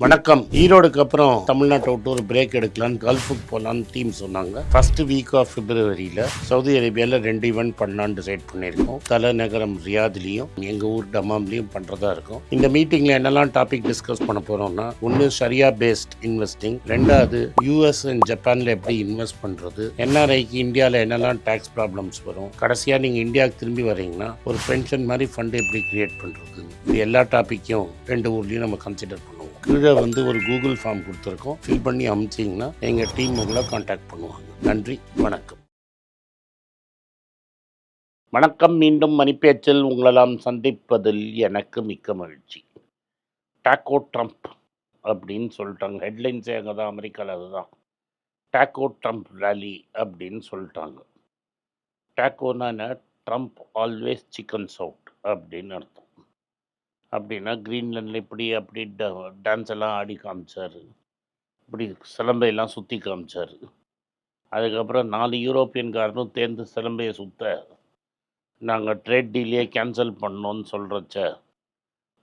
வணக்கம். ஈரோடுக்கு அப்புறம் தமிழ்நாட்டை விட்டு ஒரு பிரேக் எடுக்கலான்னு கல்ஃபுக்கு போகலான்னு டீம் சொன்னாங்க. ஃபர்ஸ்ட் வீக் ஆஃப் பிப்ரவரியில் சவுதி அரேபியாவில் ரெண்டு ஈவெண்ட் பண்ணலான்னு டிசைட் பண்ணியிருக்கோம். தலைநகரம் ரியாத்லேயும் எங்கள் ஊர் டமாம்லேயும் பண்ணுறதா இருக்கும். இந்த மீட்டிங்கில் என்னெல்லாம் டாபிக் டிஸ்கஸ் பண்ண போகிறோம்னா ஒன்று ஷரியா பேஸ்ட் இன்வெஸ்டிங் ரெண்டாவது யூஎஸ் அண்ட் ஜப்பானில் எப்படி இன்வெஸ்ட் பண்ணுறது என்ஆர்ஐக்கு இந்தியாவில் என்னெல்லாம் டேக்ஸ் ப்ராப்ளம்ஸ் வரும். கடைசியாக நீங்கள் இந்தியாவுக்கு திரும்பி வரீங்கன்னா ஒரு பென்ஷன் மாதிரி ஃபண்டு எப்படி கிரியேட் பண்ணுறது இது எல்லா டாப்பிக்கும் ரெண்டு ஊர்லேயும் நம்ம கன்சிடர் பண்ணுவோம் கீழே வந்து ஒரு கூகுள் ஃபார்ம் கொடுத்துருக்கோம். ஃபில் பண்ணி அமுச்சிங்கன்னா எங்கள் டீம் உங்களை காண்டாக்ட் பண்ணுவாங்க. நன்றி வணக்கம். வணக்கம் மீண்டும் மணிப்பேச்சில் உங்களெல்லாம் சந்திப்பதில் எனக்கு மிக்க மகிழ்ச்சி. டாக்கோ ட்ரம்ப் அப்படின்னு சொல்லிட்டாங்க. ஹெட்லைன்ஸே அங்கே தான் அமெரிக்காவில் அதுதான். டாக்கோ ட்ரம்ப் ரேலி அப்படின்னு சொல்லிட்டாங்க. டாக்கோனா ட்ரம்ப் ஆல்வேஸ் சிக்கன் சவுட் அப்படின்னு அர்த்தம். அப்படின்னா க்ரீன்லேண்டில் இப்படி அப்படி டான்ஸ் எல்லாம் ஆடி காமிச்சார். இப்படி சிலம்பையெல்லாம் சுற்றி காமிச்சார். அதுக்கப்புறம் நாலு யூரோப்பியன்காரனும் தேர்ந்து சிலம்பையை சுற்ற நாங்கள் ட்ரேட் டீலே கேன்சல் பண்ணோன்னு சொல்கிறச்ச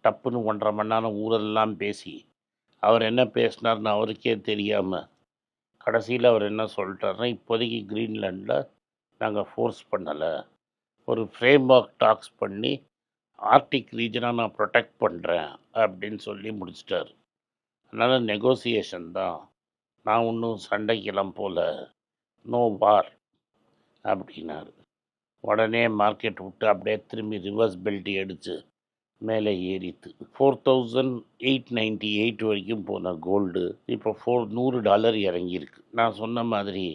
டப்புன்னு ஒன்றரை மணி நேரம் ஊரெல்லாம் பேசி அவர் என்ன பேசினார்னு அவருக்கே தெரியாமல் கடைசியில் அவர் என்ன சொல்லிட்டாருன்னா இப்போதைக்கு கிரீன்லாண்டில் நாங்கள் ஃபோர்ஸ் பண்ணலை. ஒரு ஃப்ரேம் ஒர்க் டாக்ஸ் பண்ணி ஆர்டிக் ரீஜனை நான் ப்ரொடெக்ட் பண்ணுறேன் அப்படின்னு சொல்லி முடிச்சிட்டார். அதனால் நெகோசியேஷன் தான். நான் ஒன்றும் சண்டைக்கெல்லாம் போல நோ வார் அப்படின்னார். உடனே மார்க்கெட் விட்டு அப்படியே திரும்பி ரிவர்ஸ் பெல்ட் அடித்து மேலே ஏறித்து four thousand eight ninety eight வரைக்கும் போன கோல்டு இப்போ ஃபோர் நூறு டாலர் இறங்கியிருக்கு. நான் சொன்ன மாதிரி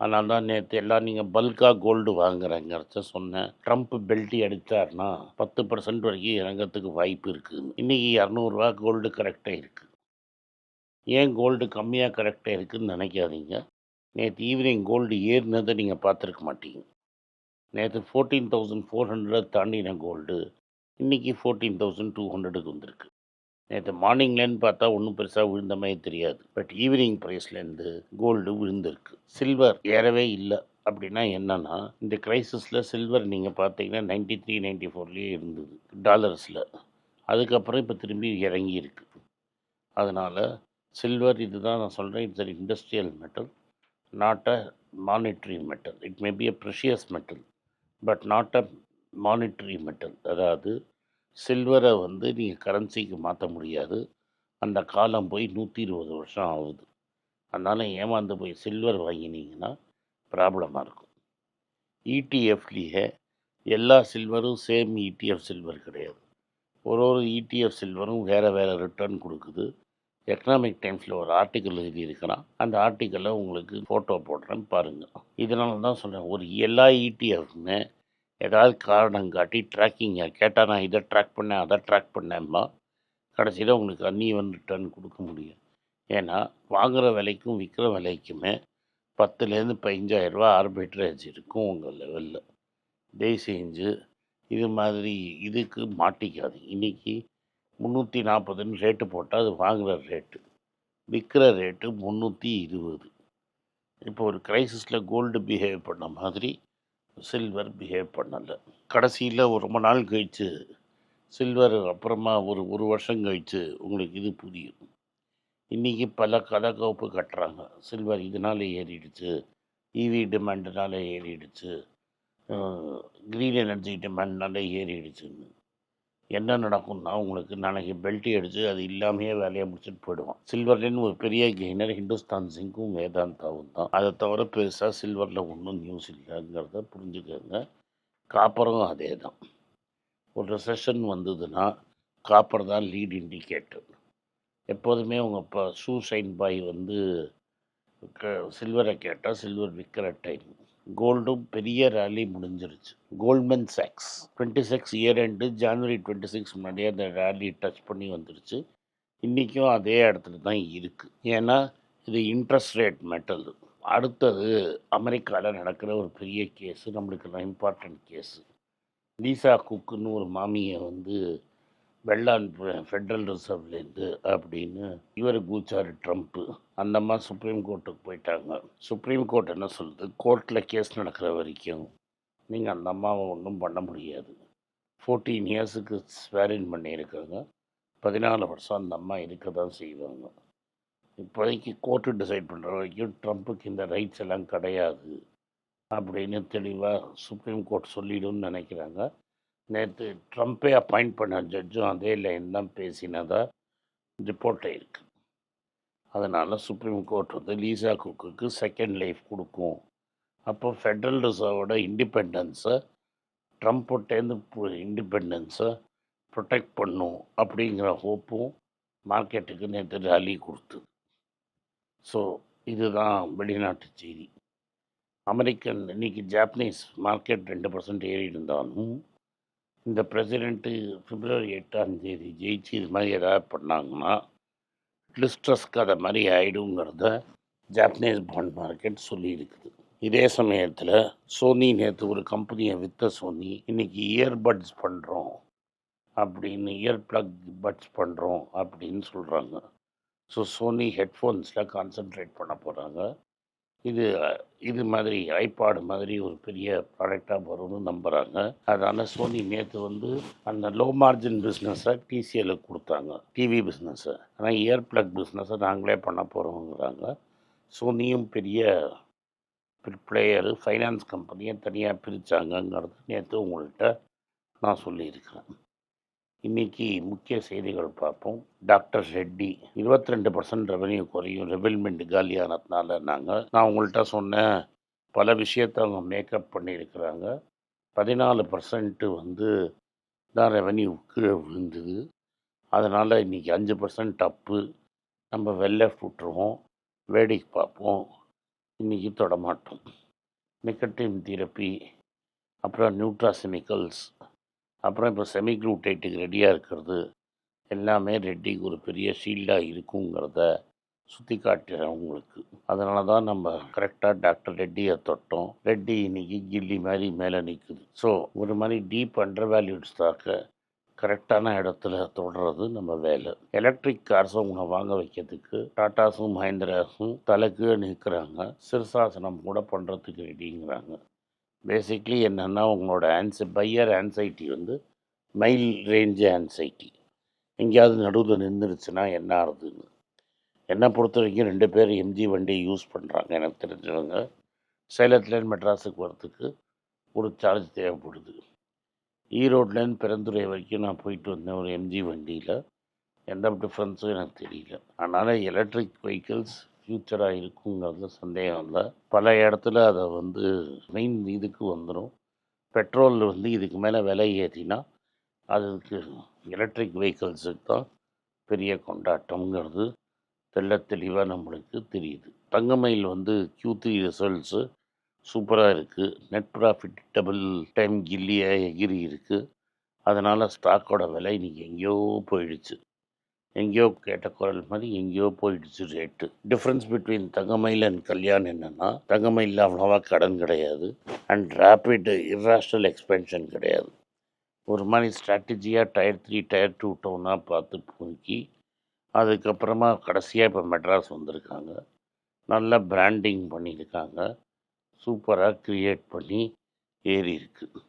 அதனால தான் நேற்று எல்லாம் நீங்கள் பல்காக கோல்டு வாங்குறேங்கிறத சொன்னேன். ட்ரம்ப் பெல்ட்டி அடித்தார்னா பத்து பர்சன்ட் வரைக்கும் இறங்கிறதுக்கு வாய்ப்பு இருக்குது இன்றைக்கி இரநூறுவா கோல்டு கரெக்டாக இருக்குது ஏன் கோல்டு கம்மியாக கரெக்டாக இருக்குதுன்னு நினைக்காதீங்க. நேற்று ஈவினிங் கோல்டு ஏறினதை நீங்கள் பார்த்துருக்க மாட்டீங்க. நேற்று ஃபோர்டீன் தௌசண்ட் ஃபோர் ஹண்ட்ரட் தாண்டின கோல்டு இன்றைக்கி ஃபோர்டீன் தௌசண்ட் டூ ஹண்ட்ரடுக்கு வந்திருக்கு. நேற்று மார்னிங்லேருந்து பார்த்தா ஒன்றும் பெருசாக விழுந்த மாதிரி தெரியாது. பட் ஈவினிங் ப்ரைஸ்லேருந்து கோல்டு விழுந்திருக்கு. சில்வர் ஏறவே இல்லை. அப்படின்னா என்னன்னா இந்த கிரைசிஸில் சில்வர் நீங்கள் பார்த்தீங்கன்னா நைன்டி த்ரீ நைன்டி ஃபோர்லேயே இருந்தது டாலர்ஸில் அதுக்கப்புறம் இப்போ திரும்பி இறங்கி இருக்கு அதனால் சில்வர் இதுதான் நான் சொல்கிறேன் it's an industrial metal not a monetary metal it may be a precious metal but not a monetary metal அதாவது சில்வரை வந்து நீங்கள் கரன்சிக்கு மாற்ற முடியாது. அந்த காலம் போய் நூற்றி இருபது வருஷம் ஆகுது. அதனால் ஏமாந்து போய் சில்வர் வாங்கினீங்கன்னா ப்ராப்ளமாக இருக்கும். இடிஎஃப்லேயே எல்லா சில்வரும் சேம் இடிஎஃப் சில்வர் கிடையாது. ஒரு ஒரு இடிஎஃப் சில்வரும் வேறு வேறு ரிட்டர்ன் கொடுக்குது. எக்கனாமிக் டைம்ஸில் ஒரு ஆர்டிக்கல் எழுதியிருக்கிறான். அந்த ஆர்டிக்கலில் உங்களுக்கு ஃபோட்டோ போடுறேன் பாருங்கள் இதனால தான் சொல்கிறேன் ஒரு எல்லா இடிஎஃப்மே ஏதாவது காரணம் காட்டி ட்ராக்கிங்கை கேட்டால் நான் இதை ட்ராக் பண்ணேன் அதை ட்ராக் பண்ணேன்பா. கடைசியில் உங்களுக்கு அன்னீவன் ரிட்டர்ன் கொடுக்க முடியும். ஏன்னா வாங்குகிற விலைக்கும் விற்கிற விலைக்குமே பத்துலேருந்து பதினஞ்சாயிரரூபா ஆர்பிட்ரேஜ் இருக்கும் உங்கள் லெவலில் தயவு செஞ்சு இது மாதிரி இதுக்கு மாட்டிக்காது இன்றைக்கி முந்நூற்றி நாற்பதுன்னு ரேட்டு போட்டால் அது வாங்குகிற ரேட்டு விற்கிற ரேட்டு முந்நூற்றி இருபது. இப்போ ஒரு க்ரைசிஸில் கோல்டு பிஹேவ் பண்ண மாதிரி சில்வர் பிஹேவ் பண்ணலை. கடைசியில் ஒரு ரொம்ப நாள் கழித்து சில்வர் அப்புறமா ஒரு ஒரு வருஷம் கழித்து உங்களுக்கு இது புரியும். இன்றைக்கி பல கதை கோப்பு கட்டுறாங்க. சில்வர் இதனால் ஏறிடுச்சு இவி டிமாண்டுனால ஏறிடுச்சு க்ரீன் எனர்ஜி டிமாண்ட்னால ஏறிடுச்சுன்னு. என்ன நடக்கும்னா உங்களுக்கு நாளைக்கு பெல்ட் அடித்து அது இல்லாமையே வேலையை முடிச்சுட்டு போயிடுவான். சில்வர்லேன்னு ஒரு பெரிய கெய்னர் ஹிந்துஸ்தான் சிங்கும் வேதாந்தாவும் தான். அதை தவிர பெருசாக சில்வரில் ஒன்றும் நியூஸ் இல்லைங்கிறத புரிஞ்சுக்கோங்க. காப்பரும் அதே தான். ஒரு ரிசஷன் வந்ததுன்னா காப்பர் தான் லீட் இண்டிகேட்டர் எப்போதுமே உங்கள் இப்போ ஷூ ஷைன் பாய் வந்து சில்வரை கேட்டால் சில்வர் விற்கிற டைம் கோல்டும் பெரிய ரேலி முடிஞ்சிருச்சு. Goldman socks twenty six year end January twenty six முன்னாடியே அந்த ரேலி டச் பண்ணி வந்துருச்சு. இன்றைக்கும் அதே இடத்துல தான் இருக்குது ஏன்னா இது இன்ட்ரெஸ்ட் ரேட் மெட்டல் அடுத்தது அமெரிக்காவில் நடக்கிற ஒரு பெரிய கேஸு நம்மளுக்கு இம்பார்ட்டண்ட் கேஸு லீசா குக்குன்னு ஒரு மாமியை வந்து வெள்ளான் ஃபெட்ரல் ரிசர்வ்லேருந்து அப்படின்னு இவர் கூச்சாரு ட்ரம்ப்பு. அந்த அம்மா சுப்ரீம் கோர்ட்டுக்கு போயிட்டாங்க. சுப்ரீம் கோர்ட் என்ன சொல்லுது? கோர்ட்டில் கேஸ் நடக்கிற வரைக்கும் நீங்கள் அந்த அம்மாவை ஒன்றும் பண்ண முடியாது. ஃபோர்டீன் இயர்ஸுக்கு ஸ்வேரின் பண்ணியிருக்காங்க. பதினாலு வருஷம் அந்த அம்மா இருக்க தான் செய்வாங்க. இப்போதைக்கு கோர்ட்டு டிசைட் பண்ணுற வரைக்கும் ட்ரம்ப்புக்கு இந்த ரைட்ஸ் எல்லாம் கிடையாது. அப்படின்னு தெளிவாக சுப்ரீம் கோர்ட் சொல்லிடும்னு நினைக்கிறாங்க. நேற்று ட்ரம்ப்பே அப்பாயிண்ட் பண்ண ஜட்ஜும் அதே லைன் தான் பேசினதாக ரிப்போர்ட் இருக்குது அதனால் சுப்ரீம் கோர்ட் வந்து லீசா குக்குக்கு செகண்ட் லைஃப் கொடுக்கும். அப்போ ஃபெட்ரல் ரிசர்வோட இண்டிபெண்டன்ஸை ட்ரம்ப்டேருந்து இண்டிபெண்டன்ஸை ப்ரொடெக்ட் பண்ணும் அப்படிங்கிற ஹோப்பும் மார்க்கெட்டுக்கு நேற்று ரலி கொடுத்தது. ஸோ இதுதான் வெளிநாட்டு செய்தி. அமெரிக்கன் இன்னைக்கு ஜாப்பனீஸ் மார்க்கெட் ரெண்டு பர்சன்ட் ஏறி இருந்தாலும் இந்த பிரசிடெண்ட்டு பிப்ரவரி எட்டாம் தேதி ஜெயிச்சு இது மாதிரி ஏதாவது பண்ணாங்கன்னா லிஸ்ட்ரஸ் கதை மாதிரி ஆகிடுங்கிறத ஜாப்பனீஸ் பாண்ட் மார்க்கெட் சொல்லியிருக்குது. இதே சமயத்தில் சோனி நேற்று ஒரு கம்பெனியை விற்ற சோனி இன்னைக்கு இயர்பட்ஸ் பண்ணுறோம் அப்படின்னு இயர் ப்ளக் பட்ஸ் பண்ணுறோம் அப்படின்னு சொல்கிறாங்க ஸோ சோனி ஹெட்ஃபோன்ஸில் கான்சென்ட்ரேட் பண்ண போகிறாங்க இது இது மாதிரி ஐபாடு மாதிரி ஒரு பெரிய ப்ராடக்டாக வரும்னு நம்புகிறாங்க அதனால் சோனி நேற்று வந்து அந்த லோ மார்ஜின் பிஸ்னஸை டிசிஎலுக்கு கொடுத்தாங்க. டிவி பிஸ்னஸை ஆனால் இயர் ப்ளக் பிஸ்னஸை நாங்களே பண்ண போகிறோங்கிறாங்க சோனியும் பெரிய பிளேயரு ஃபைனான்ஸ் கம்பெனியை தனியாக பிரித்தாங்கங்கிறது நேற்று உங்கள்கிட்ட நான் சொல்லியிருக்கிறேன். இன்னைக்கு முக்கிய செய்திகள் பார்ப்போம். டாக்டர் ரெட்டி இருபத்தி ரெண்டு பர்சன்ட் ரெவன்யூ குறையும். ரெவல்மெண்ட் காலியானதுனால நாங்கள் நான் உங்கள்கிட்ட சொன்னேன் பல விஷயத்தை அவங்க மேக்கப் பண்ணியிருக்கிறாங்க. பதினாலு பர்சன்ட்டு வந்து தான் ரெவன்யூ கீழே விழுந்தது. அதனால் இன்றைக்கி அஞ்சு பர்சன்ட் அப்பு நம்ம வெளில விட்டுருவோம் வேடிக்கை பார்ப்போம். இன்றைக்கி தொடமாட்டோம். நிக்கட்டின் தெரப்பி அப்புறம் நியூட்ராசிமிக்கல்ஸ் அப்புறம் இப்போ செமிக்ளூட்டைட்டுக்கு ரெடியாக இருக்கிறது. எல்லாமே ரெட்டிக்கு ஒரு பெரிய ஷீல்டாக இருக்குங்கிறத சுற்றி காட்டுறேன் உங்களுக்கு. அதனால தான் நம்ம கரெக்டாக டாக்டர் ரெட்டியை தொட்டோம். ரெட்டி இன்னைக்கு கில்லி மாதிரி மேலே நிற்குது ஸோ ஒரு மாதிரி டீப் அண்டர் வேல்யூட்ஸ் தாக்க கரெக்டான இடத்துல தொடுறது நம்ம வேலை. எலக்ட்ரிக் கார்ஸை உங்களை வாங்க வைக்கிறதுக்கு டாட்டாஸும் மஹேந்திராஸும் தலைக்கு நிற்கிறாங்க. சிறுசாசனம் கூட பண்ணுறதுக்கு ரெடிங்கிறாங்க பேசிக்லி என்னென்னா உங்களோட ஆன்சை பையர் ஆன்சைட்டி வந்து மைல் ரேஞ்சு ஆன்சைட்டி எங்கேயாவது நடுவில் நின்றுருச்சுன்னா என்ன ஆகுதுன்னு. என்னை பொறுத்த வரைக்கும் ரெண்டு பேர் எம்ஜி வண்டியை யூஸ் பண்ணுறாங்க எனக்கு தெரிஞ்சவங்க. சேலத்துலேருந்து மெட்ராஸுக்கு வரத்துக்கு ஒரு சார்ஜ் தேவைப்படுது. ஈரோட்லேருந்து பெருந்துறை வரைக்கும் நான் போயிட்டு வந்தேன் ஒரு எம்ஜி வண்டியில் எந்த டிஃப்ரென்ஸும் எனக்கு தெரியல. அதனால் எலக்ட்ரிக் வெஹிக்கிள்ஸ் ஃப்யூச்சராக இருக்குங்கிறதுல சந்தேகம் இல்லை. பல இடத்துல அதை வந்து மெயின் இதுக்கு வந்துடும் பெட்ரோல் வந்து இதுக்கு மேலே விலை ஏற்றினா அதுக்கு எலக்ட்ரிக் வெஹிக்கிள்ஸுக்கு தான் பெரிய கொண்டாட்டம்ங்கிறது தெல்ல தெளிவாக நம்மளுக்கு தெரியுது. தங்கமயில் வந்து கியூ த்ரீ ரிசல்ட்ஸு சூப்பராக இருக்குது நெட் ப்ராஃபிட் டபுள் டைம் கில்லியாக எகிரி இருக்குது அதனால் ஸ்டாக்கோட விலை இன்றைக்கி எங்கேயோ போயிடுச்சு. எங்கேயோ கேட்ட குரல் மாதிரி எங்கேயோ போயிடுச்சு rate difference between Thangamayil and Kalyan என்னென்னா தங்கமயில் அவ்வளோவா கடன் கிடையாது அண்ட் ரேபிட் இர்ராஷனல் எக்ஸ்பென்ஷன் கிடையாது. ஒரு மாதிரி ஸ்ட்ராட்டஜியாக டயர் த்ரீ டயர் டூ டவுனாக பார்த்து போக்கி அதுக்கப்புறமா கடைசியாக இப்போ மெட்ராஸ் வந்திருக்காங்க. நல்ல பிராண்டிங் பண்ணியிருக்காங்க. சூப்பராக க்ரியேட் பண்ணி ஏறி இருக்குது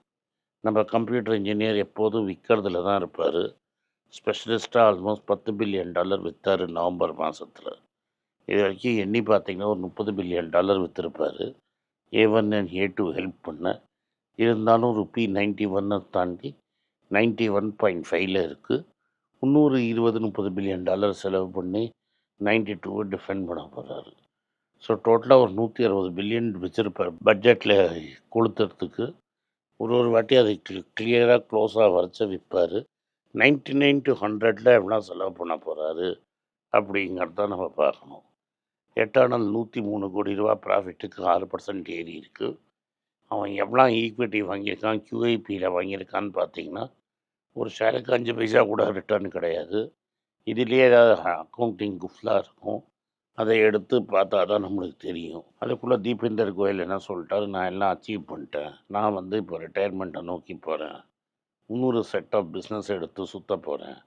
நம்ம கம்ப்யூட்டர் இன்ஜினியர் எப்போதும் விற்கிறதுல தான் இருப்பார். ஸ்பெஷலிஸ்ட்டாக ஆல்மோஸ்ட் பத்து பில்லியன் டாலர் விற்றாரு நவம்பர் மாதத்தில் இது வரைக்கும் எண்ணி பார்த்தீங்கன்னா ஒரு முப்பது billion dollar விற்றுருப்பார் A one and A two help பண்ண. இருந்தாலும் ருபி நைன்ட்டி ஒன்னை தாண்டி நைன்ட்டி ஒன் பாயிண்ட் ஃபைவ்ல இருக்குது இன்னொரு இருபது முப்பது பில்லியன் டாலர் செலவு பண்ணி நைன்ட்டி டூவை டிஃபெண்ட் பண்ண போகிறாரு ஸோ டோட்டலாக ஒரு நூற்றி அறுபது பில்லியன் வச்சுருப்பார் பட்ஜெட்டில் கொளுத்துறதுக்கு ஒரு ஒரு வாட்டி அதை கிளியராக க்ளோஸாக வரைச்ச விற்பார் நைன்ட்டி நைன் டு ஹண்ட்ரடில் எவ்வளோ செலவு பண்ண போகிறாரு அப்படிங்கிறத நம்ம பார்க்கணும். எட்டானல் நூற்றி மூணு கோடி ரூபா ப்ராஃபிட்டுக்கு ஆறு பர்சன்ட் ஏறி இருக்குது அவன் எவ்வளோ ஈக்விட்டி வாங்கியிருக்கான் கியூஐபியில் வாங்கியிருக்கான்னு பார்த்தீங்கன்னா ஒரு ஷேருக்கு அஞ்சு பைசா கூட ரிட்டர்ன் கிடையாது. இதுலேயே ஏதாவது அக்கௌண்டிங் குஃப்லாக இருக்கும். அதை எடுத்து பார்த்தா தான் நம்மளுக்கு தெரியும். அதுக்குள்ளே தீபேந்தர் கோயல் என்ன சொல்லிட்டாரு நான் எல்லாம் அச்சீவ் பண்ணிட்டேன். நான் வந்து இப்போ ரிட்டையர்மெண்ட்டை நோக்கி போகிறேன் இன்னொரு செட் ஆஃப் பிஸ்னஸ் எடுத்து சுத்த போகிறேன்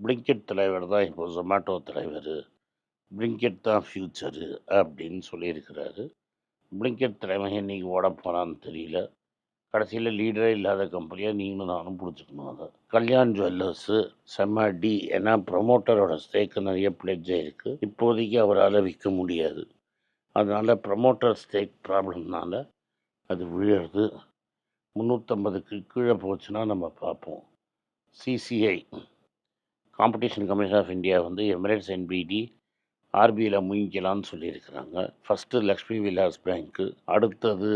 பிளிங்கெட் தலைவர் தான் இப்போ ஜொமேட்டோ தலைவர். பிளிங்கெட் தான் ஃப்யூச்சரு அப்படின்னு சொல்லியிருக்கிறாரு. பிளிங்கெட் தலைவன் இன்னைக்கு ஓட போகிறான்னு தெரியல. கடைசியில் லீடரே இல்லாத கம்பெனியாக நீங்களும் நானும் பிடிச்சிக்கணும் அதை. கல்யாண் ஜுவல்லர்ஸு செம்ம டி ஏன்னா ப்ரமோட்டரோட ஸ்டேக்கு நிறைய பிளெட்ஜ் இருக்குது இப்போதைக்கு அவரால் விற்க முடியாது. அதனால் ப்ரமோட்டர் ஸ்டேக் ப்ராப்ளம்னால அது விழுறது. முந்நூற்றம்பதுக்கு கீழே போச்சுன்னா நம்ம பார்ப்போம். CCI competition commission of India வந்து எமிரேட்ஸ் என்பிடி ஆர்பிஐயில் முயங்கலான்னு சொல்லியிருக்கிறாங்க. ஃபஸ்ட்டு லக்ஷ்மி விலாஸ் பேங்க்கு அடுத்தது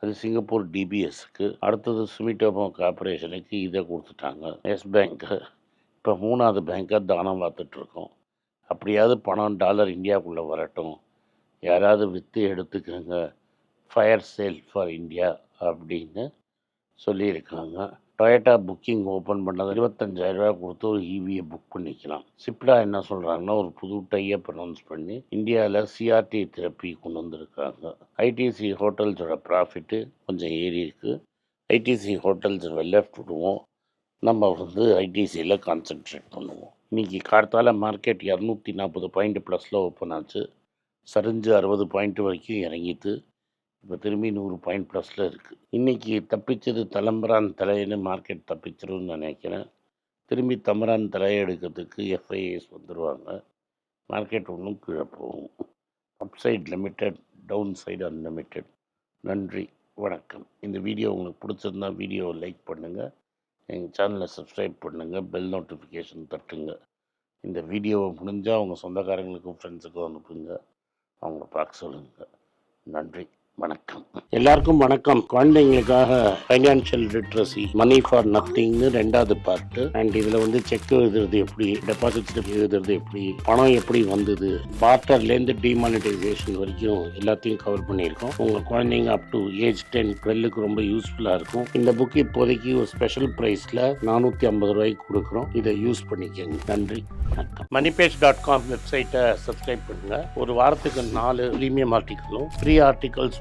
அது சிங்கப்பூர் டிபிஎஸ்க்கு அடுத்தது சுமிட்டோபோ கார்பரேஷனுக்கு இதை கொடுத்துட்டாங்க. எஸ் பேங்க்கு இப்போ மூணாவது பேங்க்கை தானம் பார்த்துட்ருக்கோம். அப்படியாவது பணம் டாலர் இந்தியாவுக்குள்ளே வரட்டும். யாராவது விற்று எடுத்துக்கோங்க. ஃபயர் சேல் ஃபார் இந்தியா அப்படின்னு சொல்லியிருக்காங்க டொயேட்டா புக்கிங் ஓப்பன் பண்ணது இருபத்தஞ்சாயிரரூபா கொடுத்து ஒரு ஈவியை புக் பண்ணிக்கலாம் சிப்டா என்ன சொல்கிறாங்கன்னா ஒரு புது டையப் அனௌன்ஸ் பண்ணி இந்தியாவில் சிஆர்டி தெரப்பி கொண்டு வந்திருக்காங்க. ஐடிசி ஹோட்டல்ஸோட ப்ராஃபிட்டு கொஞ்சம் ஏறி இருக்குது ஐடிசி ஹோட்டல்ஸ் லெஃப்ட் விடுவோம். நம்ம வந்து ஐடிசியில் கான்சென்ட்ரேட் பண்ணுவோம். இன்றைக்கி கார்த்தால மார்க்கெட் இரநூத்தி நாற்பது பாயிண்ட் ப்ளஸில் ஓப்பன் ஆச்சு. சரிஞ்சு அறுபது பாயிண்ட் வரைக்கும் இறங்கிட்டு இப்போ திரும்பி நூறு பாயிண்ட் ப்ளஸில் இருக்குது இன்றைக்கி தப்பிச்சது தலம்பரான் தலைன்னு மார்க்கெட் தப்பிச்சிரும்னு நினைக்கிறேன். திரும்பி தம்பரான் தலையை எடுக்கிறதுக்கு எஃப்ஐஎஸ் வந்துடுவாங்க மார்க்கெட் ஒன்றும் கீழே போகும். Upside limited down side unlimited நன்றி வணக்கம். இந்த வீடியோ உங்களுக்கு பிடிச்சிருந்தா வீடியோவை லைக் பண்ணுங்கள் எங்கள் சேனலை சப்ஸ்கிரைப் பண்ணுங்கள் பெல் நோட்டிஃபிகேஷன் தட்டுங்க. இந்த வீடியோவை முடிஞ்சால் அவங்க சொந்தக்காரங்களுக்கும் ஃப்ரெண்ட்ஸுக்கும் அனுப்புங்க. அவங்கள பார்க்க சொல்லுங்கள் நன்றி. வணக்கம். எல்லாருக்கும் வணக்கம். குழந்தைங்களுக்காக ஃபைனான்சியல் லிட்ரஸி மணி ஃபார் நத்திங்னு ரெண்டாவது பார்ட்டு அண்ட் இதில் வந்து செக் எழுதுறது எப்படி டெபாசிட் ஸ்லிப் எழுதுறது எப்படி பணம் எப்படி வந்தது? பார்ட்டர்லேருந்து டிமானிட்டைசேஷன் வரைக்கும் எல்லாத்தையும் கவர் பண்ணியிருக்கோம். உங்கள் குழந்தைங்க அப் டு ஏஜ் டென் டுவெல்லுக்கு ரொம்ப யூஸ்ஃபுல்லாக இருக்கும். இந்த புக் இப்போதைக்கு ஒரு ஸ்பெஷல் ப்ரைஸில் நானூற்றி ஐம்பது ரூபாய்க்கு கொடுக்குறோம். இதை யூஸ் பண்ணிக்கோங்க. நன்றி. வணக்கம். மணிபேஜ் டாட் காம் வெப்சைட்டை சப்ஸ்கிரைப் பண்ணுங்க. ஒரு வாரத்துக்கு நாலு ப்ரீமியம் ஆர்டிக்கலும் ஃப்ரீ ஆர்டிகல்ஸ்